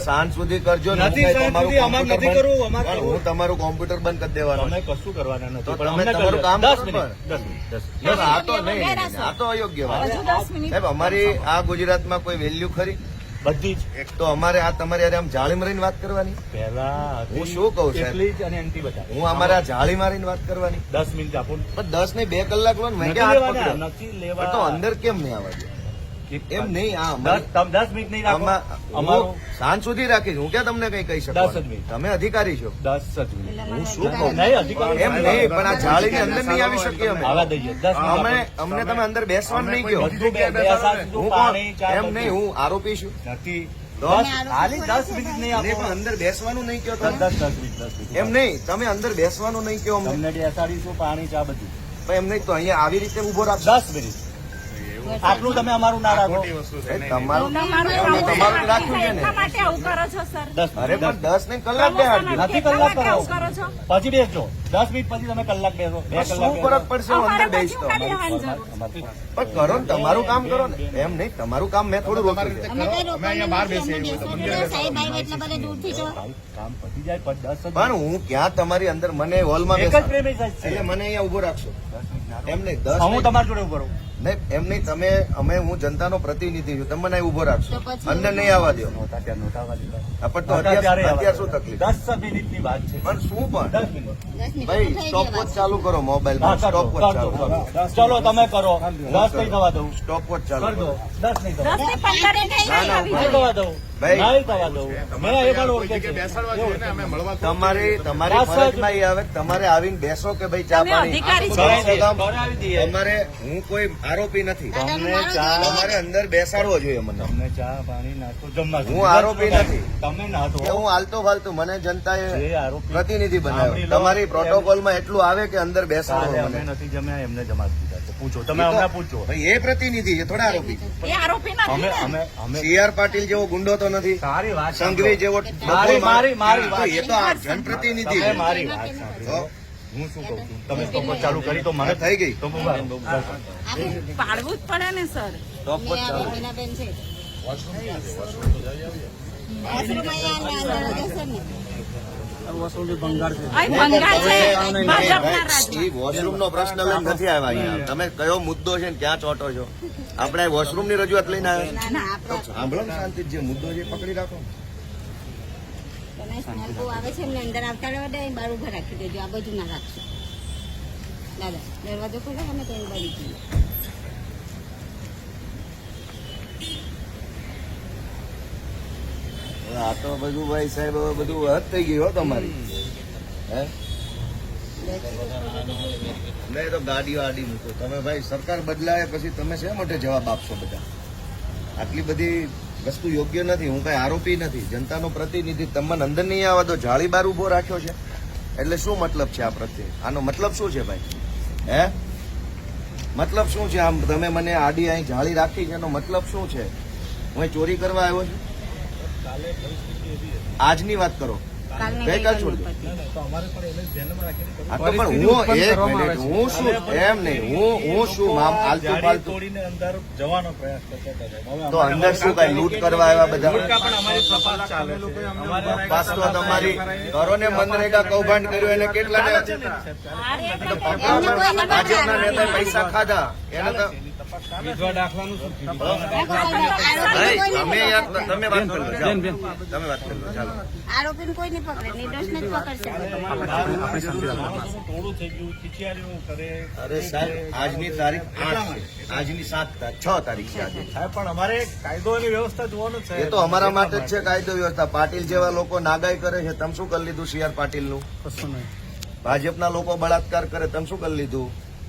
સાંજ સુધી કરજો નથી હું તમારું કોમ્પ્યુટર બંધ- કરવું, અમારે પણ કરવું. હું તમારું કોમ્પ્યુટર બંધ કરી દેવાનો તમે કશું કરવાના નથી તમે તમારું કામ આ તો નહીં, આ તો અયોગ્ય વાત અમારી આ ગુજરાતમાં કોઈ વેલ્યુ ખરી? બધી જ. એક તો અમારે આ તમારી આમ જાળી મારીને વાત કરવાની. પહેલા હું શું કહું, છું એટલી જ અને એન્ટી બતાવી. હું અમારે આ જાળી મારીને વાત કરવાની. દસ મિનિટ આપો. પણ દસ ને બે કલાક લો ને મેં નથી લેવા. તો અંદર કેમ નહીં આવવા દે? એમ નહીં આ દસ તમે દસ મિનિટ નહીં રાખો. અમારું સાંજ સુધી રાખીશ. હું ક્યાં તમને કઈ કહી દસ જ મિનિટ. તમે અધિકારી છો. દસ જ મિનિટ. હું શું કહું? નહીં અધિકારી એમ નહીં પણ આ જાળીની અંદર નહીં આવી શકીએ અમે. આવા દઈએ દસ અમે અમને તમે અંદર બેસવાનું નહીં ગયો હું કોણ? એમ નહીં હું આરોપી છું. નથી. દસ દસ અંદર બેસવાનું નહીં દસ દસ દસ દસ એમ નહીં તમે અંદર બેસવાનું નહીં કયો અમને. બેસાડીશું પાણી ચા બધું. એમ નહીં તો અહીંયા આવી રીતે ઊભો રાખ દસ મિનિટ. આટલું તમે અમારું ના રાખો. તમારું તમારું રાખ્યું છે ને? એટલા માટે આવું કરો છો સર? દસ અરે પણ દસ ને કલાક બે નથી કલાક. કરો? પછી બેસજો. દસ મિનિટ પછી તમે કલાક બેસો. બે કલાક ફરક પડશે? અંદર છે. પણ કરો ને તમારું કામ કરો ને. એમ નહીં તમારું કામ મેં થોડું રોક્યું પણ હું ક્યાં તમારી અંદર મને હોલમાં મને અહીંયા ઊભો રાખશો. એમ નહીં દસ હું. તમારી જોડે ઊભો રહું. નહીં એમ નહીં તમે અમે હું જનતાનો પ્રતિનિધિ છું. તમે મને ઊભો રાખશો. તો નહીં આવવા દો. પણ તો અત્યારે શું. તકલીફ? દસ મિનિટની વાત છે. પણ શું પણ? ભાઈ સ્ટોપ વોચ ચાલુ કરો મોબાઈલ સ્ટોપ વોચ ચાલુ. ચલો તમે કરો. દસ નહીં થવા દઉં. સ્ટોપ વોચ ચાલુ કરો. દસ નહીં થવા થઈ ના, ના, તમારી તમારી ફરજમાં એ આવે તમારે આવીને બેસો કે ભાઈ ચા પાણી. તમારે હું કોઈ આરોપી નથી. તમને ચા તમારે અંદર બેસાડવો જોઈએ મને. તમને ચા પાણી નાસ્તો જમવા હું આરોપી નથી. તમે ના હું હાલતો ફાલતું મને જનતાએ પ્રતિનિધિ બનાવ્યો. તમારી પ્રોટોકોલમાં એટલું આવે કે અંદર બેસાડો અમે મને. નથી જમ્યા એમને જમા દીધા છે પૂછો તમે અમને હમણાં પૂછો. ભાઈ એ પ્રતિનિધિ છે થોડા આરોપી એ આરોપી નથી અમે અમે અમે સીઆર પાટીલ જેવો ગુંડો તો નથી. સારી વાત સંઘવી જેવો મારી મારી મારી વાત એ તો આ જનપ્રતિનિધિ છે. મારી વાત સાંભળો. હું શું કહું છું? તમે ચાલુ કરી તો મને થઈ ગઈ. તો. પાડવું જ પડે ને સર. સ્ટોપ ચાલુ છે. વોશરૂમ અહીં બંગાળ છે. ભાજપના રાજમાં એ વોશરૂમ નો પ્રશ્ન લઈને નથી આવ્યા અહીંયા. તમે કયો મુદ્દો છે ને ક્યાં ચોટો છો? આપણે વોશરૂમની રજૂઆત લઈને આવ્યા? સાંભળો ને શાંતિ જે મુદ્દો છે પકડી રાખો. આવે છે એમને અંદર આવતા રહેવા બાર ઊભા રાખી દેજો. આ બધું ના રાખશો દાદા દરવાજો ખોલો અમે તો બાજુ જઈએ હવે આ તો બધું ભાઈ સાહેબ હવે બધું હદ થઈ ગયું હો તમારી. હે? નહીં તો ગાડીઓ આડી મૂકો. તમે ભાઈ સરકાર બદલાય પછી તમે શા માટે જવાબ આપશો બધા? આટલી બધી વસ્તુ યોગ્ય નથી, હું કઈ આરોપી નથી. જનતાનો પ્રતિનિધિ, તમને અંદર નહીં આવવા દો જાળી બાર ઊભો રાખ્યો છે. એટલે શું મતલબ છે આ પ્રત્યે? આનો મતલબ શું છે ભાઈ? હે? મતલબ શું છે? આમ તમે મને આડી અહીં જાળી રાખી છે, એનો મતલબ શું છે? હું ચોરી કરવા આવ્યો છું? આજની વાત કરો. ગઈકાલ છોડી દો. તો પણ હું એક મિનિટ હું શું એમ નહીં હું હું શું આમ આલતું પાલતું? જવાનો પ્રયાસ કરતા તો અંદર શું કઈ લૂંટ કરવા આવ્યા બધા? પણ તપાસ ચાલે છે. અમારે તપાસ તો તમારી કરો ને મનરેગા કૌભાંડ કર્યું એને કેટલા ભાજપના નેતાએ પૈસા ખાધા. એને તો ભાઈ, તમે યાર તમે વાત કરો તમે વાત કરો ચાલો આરોપીને કોઈ નહીં પકડે નિર્દોષને જ પકડશે. થોડું થઈ ગયું ખીચિયારીઓ કરે અરે સાહેબ આજની તારીખ આઠ છે. આજની સાત છ તારીખ છે આજે. સાહેબ પણ અમારે કાયદો અને વ્યવસ્થા જોવાનું છે. એ તો અમારા માટે જ છે કાયદો વ્યવસ્થા. પાટીલ જેવા લોકો નાગાઈ કરે છે તમે શું કરી લીધું સીઆર પાટીલનું ભાજપના લોકો બળાત્કાર કરે તમે શું કરી લીધું?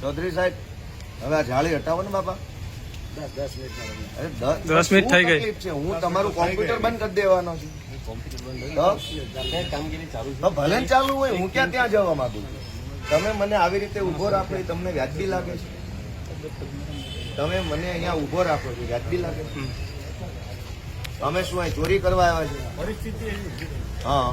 ચૌધરી સાહેબ હવે આ જાળી હટાવો ને બાપા અરે દસ દસ મિનિટ થઈ ગઈ. છે? હું તમારું કોમ્પ્યુટર બંધ કરી દેવાનો છું. ભલે ચાલુ હોય હું ક્યાં ત્યાં જવા માંગુ છું? તમે મને આવી રીતે ઊભો રાખો એ તમને વ્યાજબી લાગે છે. તમે મને અહીંયા ઊભો રાખો છો વ્યાજબી લાગે છે. તમે શું અહીં ચોરી કરવા આવ્યા છો. હા.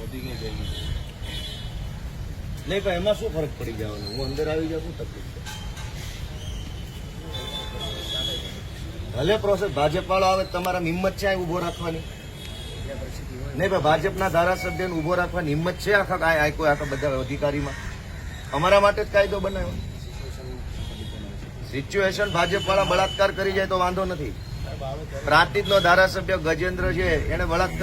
વધી ગઈ બે નહીં પણ એમાં શું ફરક પડી જવાનો હું અંદર આવી જાઉં શું તકલીફ છે. ભલે પ્રોસેસ ભાજપ વાળો આવે તમારા હિંમત છે ઊભો રાખવાની? નહીં ભાઈ ભાજપના ધારાસભ્યને ઊભો રાખવાની હિંમત છે આખા આ કોઈ આખા બધા અધિકારીમાં? અમારા માટે જ કાયદો બનાવ્યો. સિચ્યુએશન ભાજપ વાળા બળાત્કાર કરી જાય તો વાંધો નથી. પ્રાંતિજ નો ધારાસભ્ય ગજેન્દ્ર છે એને બળાત્કાર